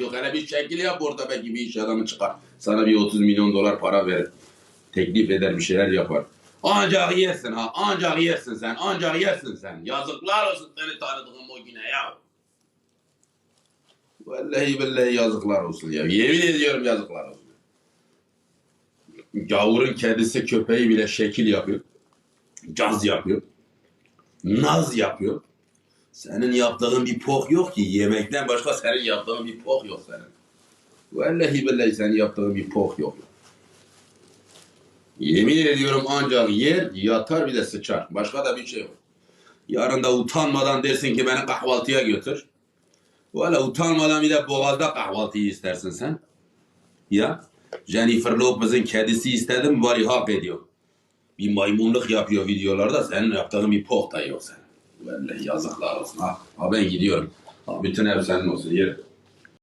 Yok hele bir şekil yap orada belki bir iş adamı çıkar. Sana bir 30 milyon dolar para verir. Teklif eder bir şeyler yapar. Ancak yersin ha. Ancak yersin sen. Ancak yersin sen. Yazıklar olsun seni tanıdığım o güne ya. Vallahi billahi yazıklar olsun ya. Yemin ediyorum yazıklar olsun. Gavurun kedisi köpeği bile şekil yapıyor. Caz yapıyor. Naz yapıyor. Senin yaptığın bir pok yok ki. Yemekten başka senin yaptığın bir pok yok senin. Vallahi billahi senin yaptığın bir pok yok. Yemin ediyorum ancak yer, yatar bir de sıçar. Başka da bir şey yok. Yarın da utanmadan dersin ki beni kahvaltıya götür. Valla utanmadan bir de boğazda kahvaltıyı istersin sen. Ya Jennifer Lopez'in kedisi istedim ya hak ediyor. Bir maymunluk yapıyor videolarda senin yaptığın bir pok da yok senin. Vallahi yazıklar olsun ha. Ha ben gidiyorum. Ha, bütün ev senin olsun yürü.